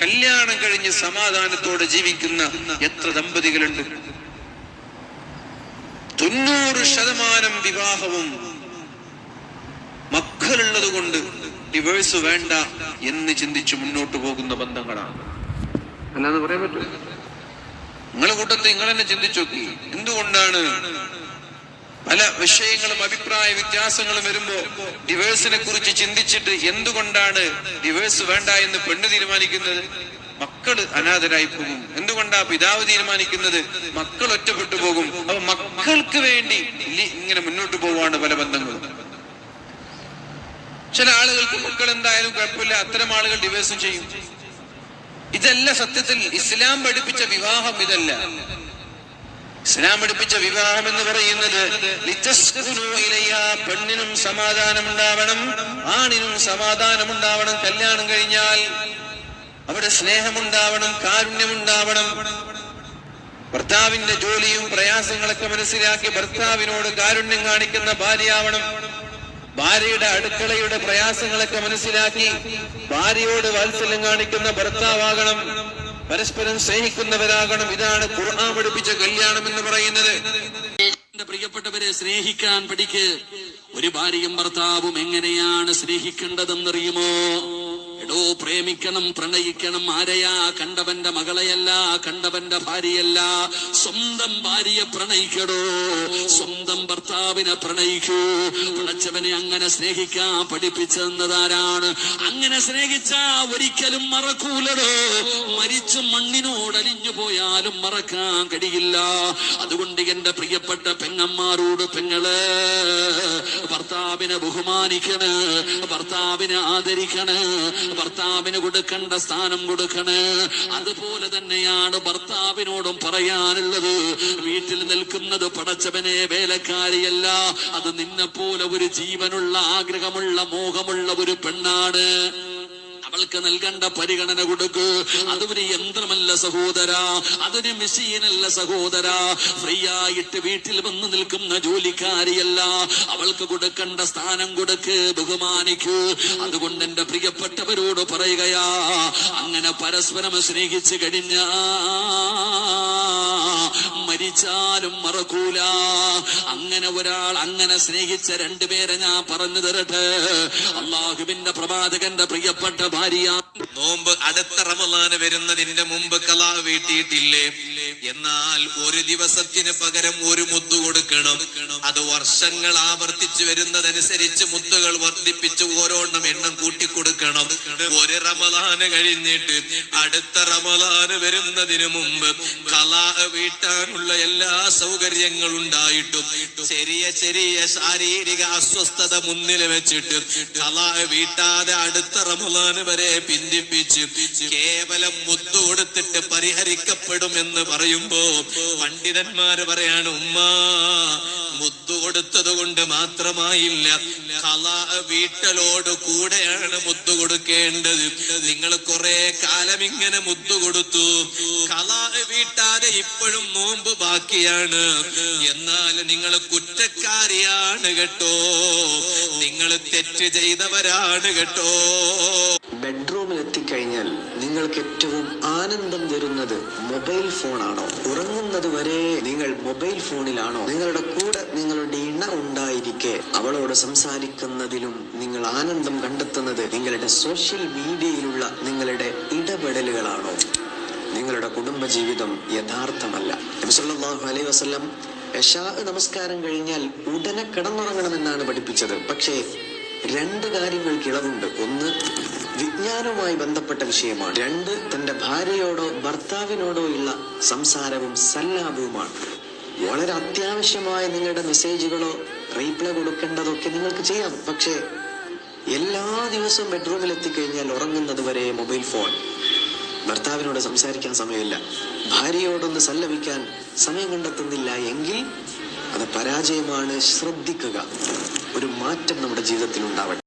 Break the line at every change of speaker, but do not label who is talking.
കല്യാണം കഴിഞ്ഞ് സമാധാനത്തോടെ ജീവിക്കുന്ന എത്ര ദമ്പതികളുണ്ട്? തൊണ്ണൂറ് ശതമാനം വിവാഹവും മക്കളുള്ളത് കൊണ്ട് ഡിവേഴ്സ് വേണ്ട എന്ന് ചിന്തിച്ച് മുന്നോട്ട് പോകുന്ന ബന്ധങ്ങളാണ്. അല്ലാന്ന് പറയാൻ പറ്റും? നിങ്ങളെ കൂട്ടത്തിൽ നിങ്ങൾ തന്നെ ചിന്തിച്ചു നോക്കി. എന്തുകൊണ്ടാണ് പല വിഷയങ്ങളും അഭിപ്രായ വ്യത്യാസങ്ങളും വരുമ്പോ ഡിവേഴ്സിനെ കുറിച്ച് ചിന്തിച്ചിട്ട് എന്തുകൊണ്ടാണ് ഡിവേഴ്സ് വേണ്ട എന്ന് പെണ്ണ് തീരുമാനിക്കുന്നത്? മക്കൾ അനാഥരായി പോകും. എന്തുകൊണ്ടാ പിതാവ് തീരുമാനിക്കുന്നത്? മക്കൾ ഒറ്റപ്പെട്ടു പോകും. അപ്പൊ മക്കൾക്ക് വേണ്ടി ഇങ്ങനെ മുന്നോട്ട് പോവാണ് പല ബന്ധങ്ങളും. ചില ആളുകൾക്ക് മക്കൾ എന്തായാലും കുഴപ്പമില്ല. അത്തരം ആളുകൾ ഡിവേഴ്സും ചെയ്യും. ഇതല്ല സത്യത്തിൽ ഇസ്ലാം പഠിപ്പിച്ച വിവാഹം ഇതല്ല. ഇസ്ലാം പഠിപ്പിച്ച വിവാഹം എന്ന് പറയുന്നത് പെണ്ണിനും സമാധാനം ഉണ്ടാവണം ആണിനും സമാധാനം ഉണ്ടാവണം കല്യാണം കഴിഞ്ഞാൽ അവിടെ സ്നേഹമുണ്ടാവണം കാരുണ്യമുണ്ടാവണം. ഭർത്താവിന്റെ ജോലിയും പ്രയാസങ്ങളൊക്കെ മനസ്സിലാക്കി ഭർത്താവിനോട് കാരുണ്യം കാണിക്കുന്ന ഭാര്യയാവണം. ഭാര്യയുടെ അടുക്കളയുടെ പ്രയാസങ്ങളൊക്കെ മനസ്സിലാക്കി ഭാര്യയോട് വാത്സല്യം കാണിക്കുന്ന ഭർത്താവാകണം. പരസ്പരം സ്നേഹിക്കുന്നവരാകണം. ഇതാണ് ഖുർആൻ പഠിപ്പിച്ച കല്യാണം എന്ന് പറയുന്നത്.
പ്രിയപ്പെട്ടവരെ സ്നേഹിക്കാൻ പഠിക്ക്. ഒരു ഭാര്യയും ഭർത്താവും എങ്ങനെയാണ് സ്നേഹിക്കേണ്ടതെന്നറിയുമോ? എടോ പ്രേമിക്കണം പ്രണയിക്കണം ആരെയാ? കണ്ടവന്റെ മകളെയല്ല കണ്ടവന്റെ ഭാര്യയല്ല. സ്വന്തം ഭാര്യയെ പ്രണയിക്കടോ. സ്വന്തം ഭർത്താവിനെ പ്രണയിക്കൂ. പിളച്ചവനെ അങ്ങനെ സ്നേഹിക്കാൻ പഠിപ്പിച്ചെന്നതാരാണ് അങ്ങനെ സ്നേഹിച്ച ഒരിക്കലും മറക്കൂലടോ. മരിച്ചു മണ്ണിനോട് അലിഞ്ഞു പോയാലും മറക്കാൻ കഴിയില്ല. അതുകൊണ്ട് എന്റെ പ്രിയപ്പെട്ട പെങ്ങന്മാരോട് പെങ്ങൾ ഭർത്താവിനെ ബഹുമാനിക്കണ് ഭർത്താവിനെ ആദരിക്കണ് ഭർത്താവിന് കൊടുക്കേണ്ട സ്ഥാനം കൊടുക്കണ്. അതുപോലെ തന്നെയാണ് ഭർത്താവിനോടും പറയാനുള്ളത്. വീട്ടിൽ നിൽക്കുന്നത് പടച്ചവനെ വേലക്കാരിയല്ല. അത് നിന്നെ പോലെ ഒരു ജീവനുള്ള ആഗ്രഹമുള്ള മോഹമുള്ള ഒരു പെണ്ണാണ്. അവൾക്ക് നൽകേണ്ട പരിഗണന കൊടുക്ക്. അതൊരു യന്ത്രമല്ല സഹോദര അതൊരു മെഷീനല്ല സഹോദര. ഫ്രീ ആയിട്ട് വീട്ടിൽ വന്ന് നിൽക്കുന്ന ജോലിക്കാരിയല്ല അവൾക്ക് കൊടുക്കേണ്ട സ്ഥാനം കൊടുക്ക് ബഹുമാനിക്കൂ. അതുകൊണ്ട് എന്റെ പ്രിയപ്പെട്ടവരോട് പറയുകയാ അങ്ങനെ പരസ്പരം സ്നേഹിച്ചു കഴിഞ്ഞ മരിച്ചാലും മറക്കൂല. അങ്ങനെ ഒരാൾ അങ്ങനെ സ്നേഹിച്ച രണ്ടുപേരെ ഞാൻ പറഞ്ഞു തരട്ടെ. അള്ളാഹുബിന്റെ പ്രവാചകന്റെ പ്രിയപ്പെട്ട ഭാര്യ.
നോമ്പ് അടുത്ത റമലാന് വരുന്നതിന്റെ മുമ്പ് കലാ വീട്ടിയിട്ടില്ലേ? എന്നാൽ ഒരു ദിവസത്തിന് പകരം ഒരു മുത്ത് കൊടുക്കണം. അത് വർഷങ്ങൾ ആവർത്തിച്ചു വരുന്നതനുസരിച്ച് മുത്തുകൾ വർദ്ധിപ്പിച്ച് ഓരോണ്ണം എണ്ണം കൂട്ടിക്കൊടുക്കണം. ഒരു റമലാന് കഴിഞ്ഞിട്ട് അടുത്ത റമലാന് വരുന്നതിന് മുമ്പ് കലാ വീട്ടാനുള്ള എല്ലാ സൗകര്യങ്ങളും ഉണ്ടായിട്ടും ചെറിയ ചെറിയ ശാരീരിക അസ്വസ്ഥത മുന്നിൽ വെച്ചിട്ട് കലാ വീട്ടാതെ അടുത്ത റമലാന് വരെ പിന്തിപ്പിച്ച് കേവലം മുത്തു കൊടുത്തിട്ട് പരിഹരിക്കപ്പെടുമെന്ന് പറയുമ്പോ പണ്ഡിതന്മാര് പറയാണ് ഉമ്മ മുത്തു കൊടുത്തത് കൊണ്ട് മാത്രമായില്ല കല വീട്ടലോട് കൂടെയാണ് മുത്തു കൊടുക്കേണ്ടത്. നിങ്ങൾ കുറെ കാലം ഇങ്ങനെ മുത്തു കൊടുത്തു. കല വീട്ടാതെ ഇപ്പോഴും നോമ്പ് ബാക്കിയാണ്. എന്നാൽ നിങ്ങൾ കുറ്റക്കാരിയാണ് കേട്ടോ. നിങ്ങൾ തെറ്റ് ചെയ്തവരാണ് കേട്ടോ.
നിങ്ങൾക്ക് ഏറ്റവും ആനന്ദം തരുന്നത് മൊബൈൽ ഫോണാണോ? ഉറങ്ങുന്നത് വരെ നിങ്ങൾ മൊബൈൽ ഫോണിലാണോ? നിങ്ങളുടെ കൂടെ നിങ്ങളുടെ ഇണ ഉണ്ടായിരിക്കെ. അവളോട് സംസാരിക്കുന്നതിലും നിങ്ങൾ ആനന്ദം കണ്ടെത്തുന്നത് നിങ്ങളുടെ സോഷ്യൽ മീഡിയയിലുള്ള നിങ്ങളുടെ ഇടപെടലുകളാണോ? നിങ്ങളുടെ കുടുംബജീവിതം യഥാർത്ഥമല്ല. നബി സല്ലല്ലാഹു അലൈഹി വസല്ലം യശാ നമസ്കാരം കഴിഞ്ഞാൽ ഉടനെ കിടന്നുറങ്ങണമെന്നാണ് പഠിപ്പിച്ചത്. പക്ഷേ രണ്ട് കാര്യങ്ങൾക്ക് ഇളവുണ്ട്. ഒന്ന് വിജ്ഞാനവുമായി ബന്ധപ്പെട്ട വിഷയമാണ്. രണ്ട് തന്റെ ഭാര്യയോടോ ഭർത്താവിനോടോ ഉള്ള സംസാരവും സല്ലാപവുമാണ്. വളരെ അത്യാവശ്യമായ നിങ്ങളുടെ മെസ്സേജുകളോ റീപ്ലൈ കൊടുക്കേണ്ടതൊക്കെ നിങ്ങൾക്ക് ചെയ്യാം. പക്ഷേ എല്ലാ ദിവസവും ബെഡ്റൂമിൽ എത്തിക്കഴിഞ്ഞാൽ ഉറങ്ങുന്നത് വരെ മൊബൈൽ ഫോൺ ഭർത്താവിനോട് സംസാരിക്കാൻ സമയമില്ല. ഭാര്യയോടൊന്ന് സല്ലപിക്കാൻ സമയം കണ്ടെത്തുന്നില്ല എങ്കിൽ അത് പരാജയമാണ്. ശ്രദ്ധിക്കുക. ഒരു മാറ്റം നമ്മുടെ ജീവിതത്തിൽ ഉണ്ടാവട്ടെ